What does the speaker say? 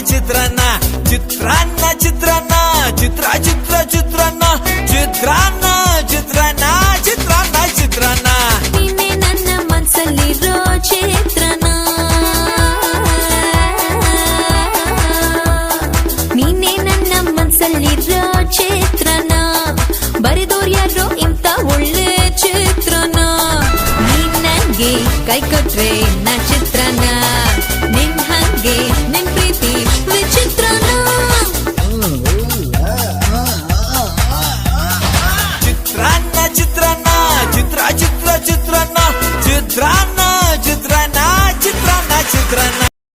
ಚಿತ್ರಾನ್ನ ಚಿತ್ರಾನ್ನ ಚಿತ್ರಾನ್ನ, ಚಿತ್ರ ಚಿತ್ರ, ಚಿತ್ರಾನ್ನ ಚಿತ್ರಾನ್ನ ಚಿತ್ರಾನ್ನ ಚಿತ್ರಾನ್ನ ಚಿತ್ರಾನ್ನ. ನೀನೆ ನನ್ನ ನನ್ನ ಇಂತ ಒಳ್ಳೆ ಚಿತ್ರನ. ನಂಗೆ ಕೈ ಕೊಟ್ರೆ ನಾ ಚಿತ್ರನ. на чукрана